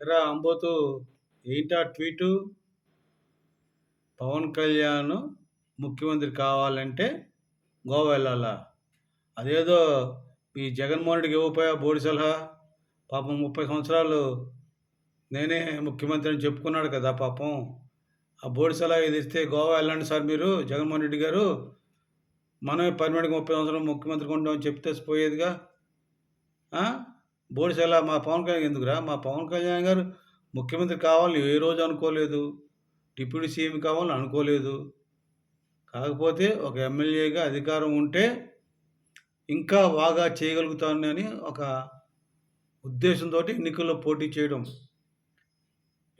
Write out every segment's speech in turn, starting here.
ఎరా అంబోతు ఏంటా ట్వీటు? పవన్ కళ్యాణ్ ముఖ్యమంత్రి కావాలంటే గోవా వెళ్ళాలా? అదేదో మీ జగన్మోహన్ రెడ్డికి ఇవ్వపోయా బోడి సలహా? పాపం ముప్పై సంవత్సరాలు నేనే ముఖ్యమంత్రి అని చెప్పుకున్నాడు కదా పాపం. ఆ బోడి సలహా ఇది ఇస్తే గోవా వెళ్ళండి సార్ మీరు జగన్మోహన్ రెడ్డి గారు. మనమే పర్మనెంట్గా ముప్పై సంవత్సరాలు ముఖ్యమంత్రి ఉంటామని చెప్తే పోయేదిగా? బోడిసెల మా పవన్ కళ్యాణ్ ఎందుకురా? మా పవన్ కళ్యాణ్ గారు ముఖ్యమంత్రి కావాలని ఏ రోజు అనుకోలేదు. డిప్యూటీ సీఎం కావాలని అనుకోలేదు. కాకపోతే ఒక ఎమ్మెల్యేగా అధికారం ఉంటే ఇంకా బాగా చేయగలుగుతానని ఒక ఉద్దేశంతో ఎన్నికల్లో పోటీ చేయడం.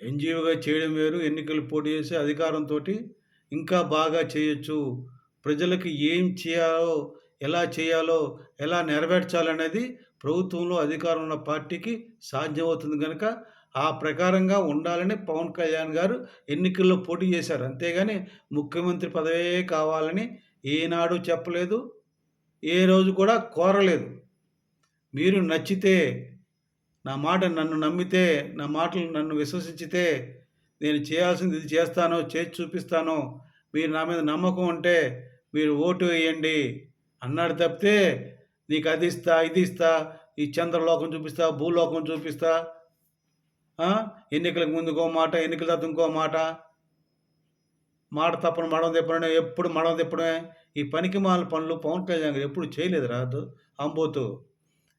ఎన్జిఓగా చేయడం వేరు ఎన్నికలు పోటీ చేసి అధికారంతో ఇంకా బాగా చేయొచ్చు. ప్రజలకు ఏం చేయాలో ఎలా చేయాలో ఎలా నెరవేర్చాలనేది ప్రభుత్వంలో అధికారం ఉన్న పార్టీకి సాధ్యమవుతుంది కనుక ఆ ప్రకారంగా ఉండాలని పవన్ కళ్యాణ్ గారు ఎన్నికల్లో పోటీ చేశారు. అంతేగాని ముఖ్యమంత్రి పదవే కావాలని ఏనాడు చెప్పలేదు ఏ రోజు కూడా కోరలేదు. మీరు నచ్చితే నా మాట నన్ను నమ్మితే నా మాటలు నన్ను విశ్వసించితే నేను చేయాల్సింది ఇది చేస్తానో చేసి చూపిస్తానో మీరు నా మీద నమ్మకం ఉంటే మీరు ఓటు వేయండి అన్నాడు తప్పితే నీకు అది ఇస్తా ఇది ఇస్తా ఈ చంద్రలోకం చూపిస్తా భూలోకం చూపిస్తా. ఎన్నికలకు ముందు ఇంకో మాట ఎన్నికల తర్వాత ఇంకో మాట. మాట తప్పని మడం తిప్పడమే ఎప్పుడు మడం తిప్పడమే ఈ పనికి మాల పనులు పవన్ కళ్యాణ్ గారు ఎప్పుడు చేయలేదు రాదు అంబోతు.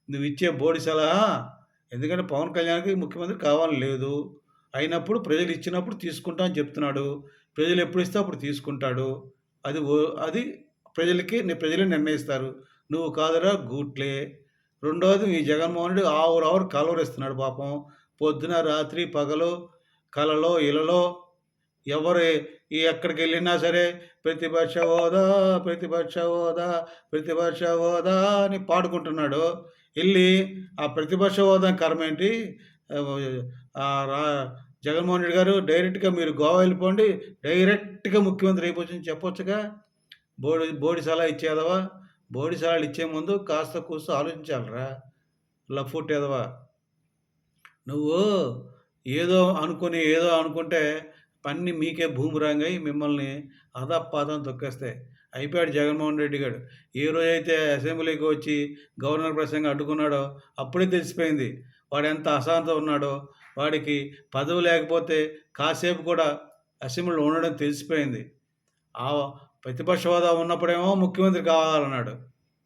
నువ్వు ఇచ్చే బోడి సలహా ఎందుకంటే పవన్ కళ్యాణ్కి ముఖ్యమంత్రి కావాలని లేదు. అయినప్పుడు ప్రజలు ఇచ్చినప్పుడు తీసుకుంటా అని చెప్తున్నాడు. ప్రజలు ఎప్పుడు ఇస్తే అప్పుడు తీసుకుంటాడు. అది ఓ- అది ప్రజలకి ప్రజలే నిర్ణయిస్తారు. నువ్వు కాదురా గూట్లే. రెండోది మీ జగన్మోహనుడు ఆవురు ఆవురు కలవరిస్తున్నాడు పాపం. పొద్దున రాత్రి పగలు కలలో ఇలలో ఎవరు ఎక్కడికి వెళ్ళినా సరే ప్రతిపక్ష హోదా ప్రతిపక్ష హోదా ప్రతిపక్ష హోదా అని పాడుకుంటున్నాడు. వెళ్ళి ఆ ప్రతిపక్ష హోదా కర్మ ఏంటి? జగన్మోహన్ రెడ్డి గారు డైరెక్ట్గా మీరు గోవా వెళ్ళిపోండి. డైరెక్ట్గా ముఖ్యమంత్రి అయిపోతుంది చెప్పొచ్చుగా. బోడి బోడి సలహా ఇచ్చేదవా బోడి సలహాలు ఇచ్చే ముందు కాస్త కూస్త ఆలోచించాలరా. లఫుట్ ఎదవా నువ్వు ఏదో అనుకుని ఏదో అనుకుంటే పన్ని మీకే భూమిరాంగై మిమ్మల్ని అదపాదం తొక్కేస్తాయి. అయిపోయాడు జగన్మోహన్ రెడ్డి గారు ఏ రోజైతే అసెంబ్లీకి వచ్చి గవర్నర్ ప్రసంగం అడ్డుకున్నాడో అప్పుడే తెలిసిపోయింది. వాడు ఎంత అశాంతం ఉన్నాడో వాడికి పదవి లేకపోతే కాసేపు కూడా అసెంబ్లీలో ఉండడం తెలిసిపోయింది. ఆ ప్రతిపక్ష హోదా ఉన్నప్పుడేమో ముఖ్యమంత్రి కావాలన్నాడు.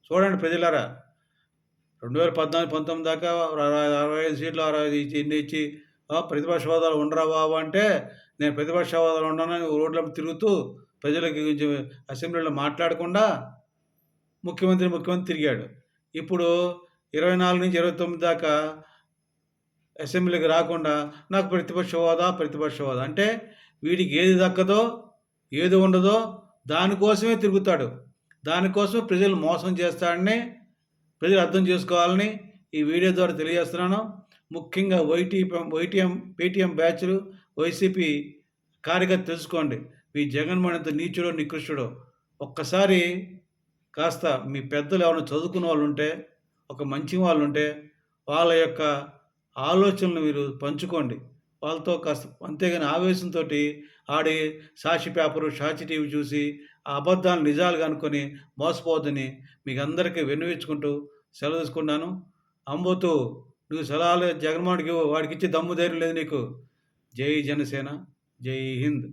చూడండి ప్రజలారా రెండు వేల పద్నాలుగు పంతొమ్మిది దాకా అరవై అరవై ఐదు సీట్లు అరవై ఐదు ఇచ్చి ఇన్ని ఇచ్చి ప్రతిపక్ష హోదాలు ఉండరా బాబు అంటే నేను ప్రతిపక్ష హోదాలు ఉండనని రోడ్ల తిరుగుతూ ప్రజలకి గురించి అసెంబ్లీలో మాట్లాడకుండా ముఖ్యమంత్రి ముఖ్యమంత్రి తిరిగాడు. ఇప్పుడు ఇరవై నాలుగు నుంచి ఇరవై తొమ్మిది దాకా అసెంబ్లీకి రాకుండా నాకు ప్రతిపక్ష హోదా ప్రతిపక్ష హోదా అంటే వీడికి ఏది దక్కదో ఏది ఉండదో దానికోసమే తిరుగుతాడు. దానికోసమే ప్రజలు మోసం చేస్తాడని ప్రజలు అర్థం చేసుకోవాలని ఈ వీడియో ద్వారా తెలియజేస్తున్నాను. ముఖ్యంగా వైటీఎం వైటీఎం పేటీఎం బ్యాచ్లు వైసీపీ కార్యకర్త తెలుసుకోండి. మీ జగన్మోహన్ ఎంత నీచుడో నికృష్టుడో. ఒక్కసారి కాస్త మీ పెద్దలు ఎవరైనా చదువుకున్న వాళ్ళు ఉంటే ఒక మంచి వాళ్ళు ఉంటే వాళ్ళ యొక్క ఆలోచనలు మీరు పంచుకోండి. వాళ్ళతో కాస్త అంతేగాని ఆవేశంతో ఆడి సాక్షి పేపరు సాక్షి టీవీ చూసి ఆ అబద్ధాలు నిజాలు అనుకొని మోసపోవద్దని మీకు అందరికీ విన్నవించుకుంటూ సెలవు తీసుకున్నాను అంబోతు నువ్వు సలహాలు జగన్మోహన్కి వాడికి ఇచ్చి దమ్ము ధైర్యం లేదు నీకు. జై జనసేన జై హింద్.